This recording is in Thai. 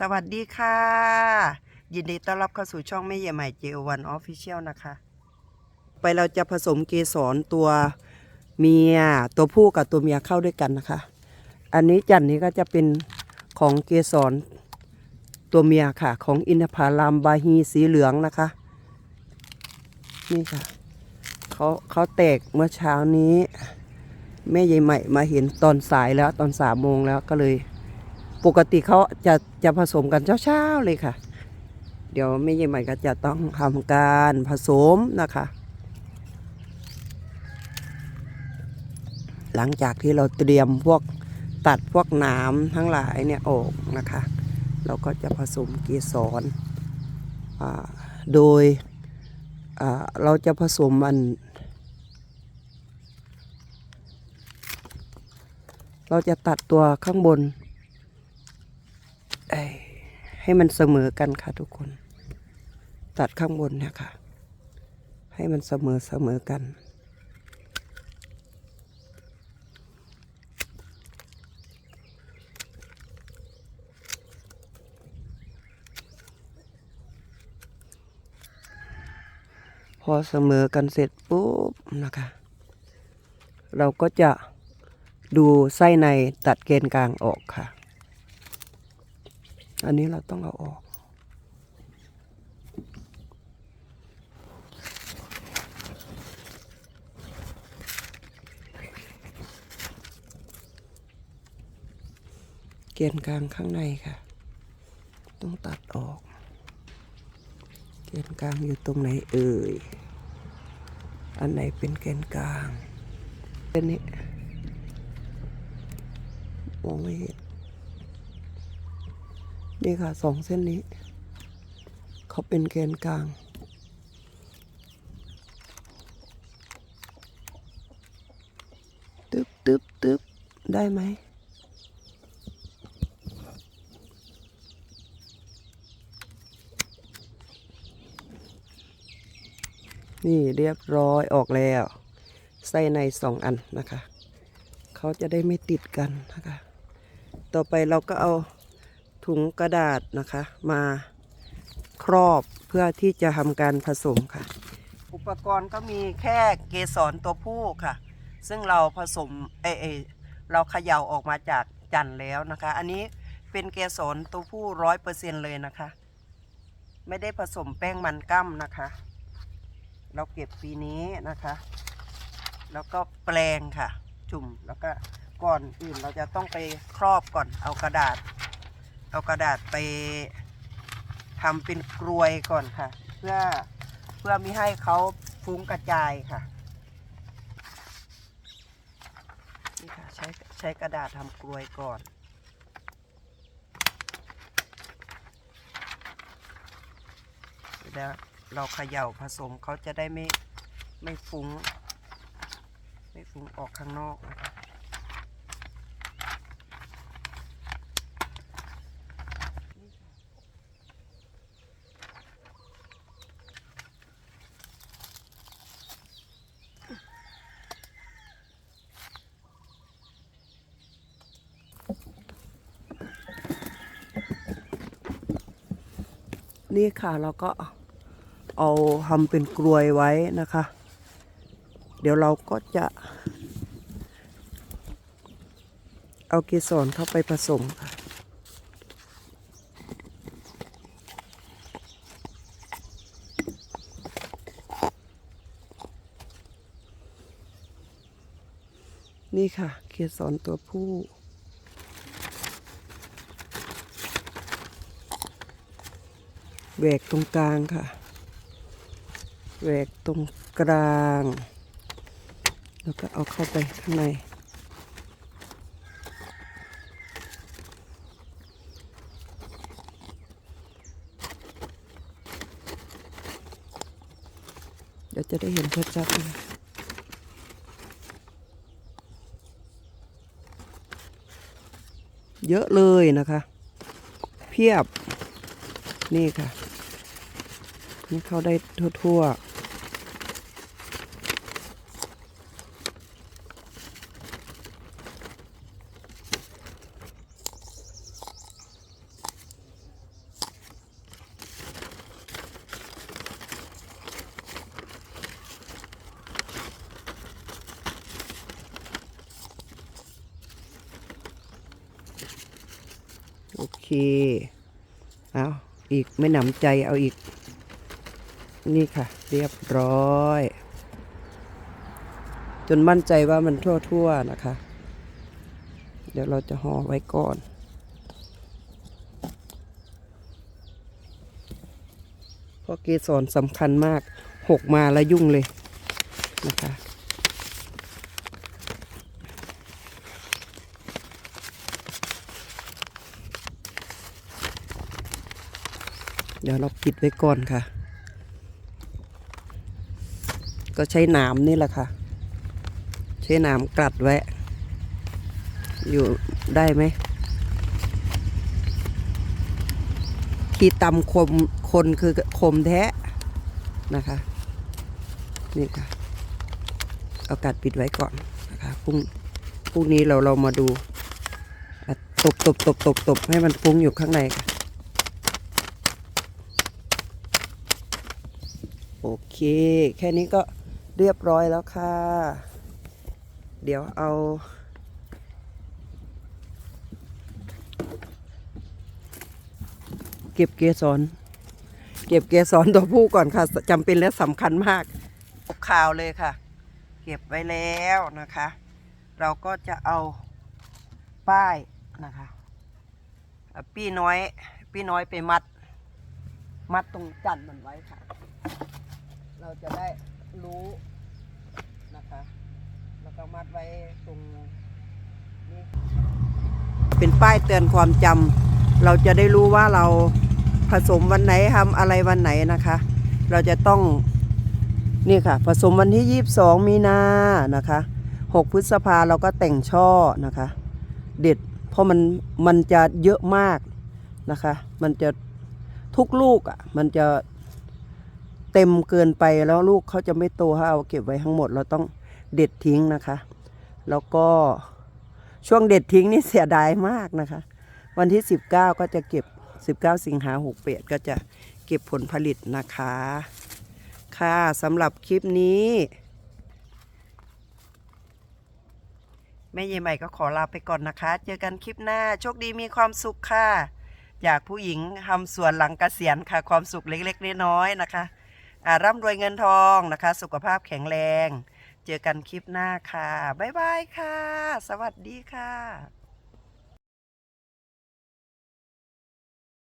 สวัสดีค่ะ ยินดีต้อนรับเข้าสู่ช่องแม่ใหญ่ใหม่เจวันออฟฟิเชียลนะคะ ไปเราจะผสมเกสรตัวเมียตัวผู้กับตัวเมียเข้าด้วยกันนะคะ อันนี้จันนี้ก็จะเป็นของเกสรตัวเมียค่ะ ของอินทผลามบาฮีสีเหลืองนะคะ นี่ค่ะเขาเขาแตกเมื่อเช้านี้ แม่ใหญ่ใหม่มาเห็นตอนสายแล้วตอนสามโมงแล้วก็เลย ปกติเขาจะจะผสมกันเช้าๆเลยค่ะ เดี๋ยวแม่ใหญ่ใหม่ก็จะต้องทำการผสมนะคะ หลังจากที่เราเตรียมพวกตัดพวกนามทั้งหลายเนี่ยออกนะคะ เราก็จะผสมเกสรโดยเราจะผสมมันเราจะตัดตัวข้างบน ให้มันเสมอกันค่ะทุกคน ตัดข้างบนเนี่ยค่ะ ให้มันเสมอเสมอกัน พอเสมอกันเสร็จปุ๊บนะคะ เราก็จะดูไส้ในตัดเกณฑ์กลางออกค่ะ อันนี้เราต้องเอาออกเกณฑ์กลางข้างในค่ะ ต้องตัดออก เกณฑ์กลางอยู่ตรงไหนเอ่ย อันไหนเป็นเกณฑ์กลางเป็นนี้มองไม่เห็น นี่ค่ะสองเส้นนี้ เขาเป็นแกนกลาง ตึ๊บตึ๊บตึ๊บได้ไหมนี่เรียบร้อยออกแล้วไส้ในสองอันนะคะ เขาจะได้ไม่ติดกันนะคะ ต่อไปเราก็เอา ถุงกระดาษนะคะมาครอบเพื่อที่จะทำการผสมค่ะ อุปกรณ์ก็มีแค่เกสรตัวผู้ค่ะ ซึ่งเราผสมเอเอเราเขย่าออกมาจากจันแล้วนะคะ อันนี้เป็นเกสรตัวผู้ร้อยเปอร์เซ็นเลยนะคะ ไม่ได้ผสมแป้งมันกั้มนะคะ เราเก็บปีนี้นะคะ แล้วก็แปลงค่ะ จุ่มแล้วก็ก่อนอื่นเราจะต้องไปครอบก่อนเอากระดาษ เอากระดาษไปทำเป็นกรวยก่อนค่ะ เพื่อเพื่อม่ให้เขาฟุ้งกระจายค่ะนี่ค่ะใช้ใช้กระดาษทำกรวยก่อนแล้วเราเขย่าผสมเขาจะได้ไม่ไม่ฟุ้ง ไม่ฟุ้งออกข้างนอกนะคะ นี่ค่ะเราก็เอาทำเป็นกลวยไว้นะคะ เดี๋ยวเราก็จะ เอาเกสรเข้าไปผสมค่ะนี่ค่ะเกสรตัวผู้ แหวกตรงกลางค่ะแหวกตรงกลาง แล้วก็เอาเข้าไปข้างใน เดี๋ยวจะได้เห็นชัดๆเลยเยอะเลยนะคะ เพียบนี่ค่ะ ให้เข้าได้ทั่วๆโอเค เอาอีกไม่หนำใจเอาอีก นี่ค่ะ เรียบร้อย จนมั่นใจว่ามันทั่วๆนะคะ เดี๋ยวเราจะห่อไว้ก่อนเพราะเกสรสำคัญมากหกมาแล้วยุ่งเลยนะคะเดี๋ยวเราปิดไว้ก่อนค่ะ ก็ใช้หนามนี่แหละค่ะ ใช้หนามกลัดไว้ อยู่ได้ไหมขีดตำคมคนคือคมแท้นะคะ นี่ค่ะ เอากัดปิดไว้ก่อนนะคะพรุ่งพรุ่งนี้เราเรามาดูตบตบตบตบตบให้มันฟุ้งอยู่ข้างในค่ะโอเค แค่นี้ก็ เรียบร้อยแล้วค่ะ เดี๋ยวเอา เก็บเกสรเก็บเกสรตัวผู้ก่อนค่ะจำเป็นและสำคัญมากอกข่าวเลยค่ะ เก็บไว้แล้วนะคะ เราก็จะเอาป้ายนะคะเอาปี้น้อยปี้น้อยไปมัด มัดตรงจันทร์มันไว้ค่ะ เราจะได้ รู้นะคะ แล้วก็มัดไว้ตรงนี้เป็นป้ายเตือนความจำเราจะได้รู้ว่าเราผสมวันไหนทำอะไรวันไหนนะคะ เราจะต้องนี่ค่ะ ผสมวันที่ 22 มีนานะคะ 6 พฤษภาเราก็แต่งช่อนะคะ เด็ดเพราะมันมันจะเยอะมากนะคะ มันจะทุกลูกอะมันจะ เต็มเกินไปแล้วลูกเขาจะไม่โตถ้าเอาเก็บไว้ทั้งหมดเราต้องเด็ดทิ้งนะคะ แล้วก็ช่วงเด็ดทิ้งนี่เสียดายมากนะคะ วันที่ 19 ก็จะเก็บ 19 สิงหา68ก็จะเก็บผลผลิตนะคะ ค่ะสำหรับคลิปนี้ แม่เยใหม่ก็ขอลาไปก่อนนะคะ เจอกันคลิปหน้า โชคดีมีความสุขค่ะ จากผู้หญิงทำสวนหลังเกษียณค่ะ ความสุขเล็กๆน้อยๆนะคะ ร่ำรวยเงินทองนะคะ สุขภาพแข็งแรง เจอกันคลิปหน้าค่ะ บ๊ายบายค่ะ สวัสดีค่ะ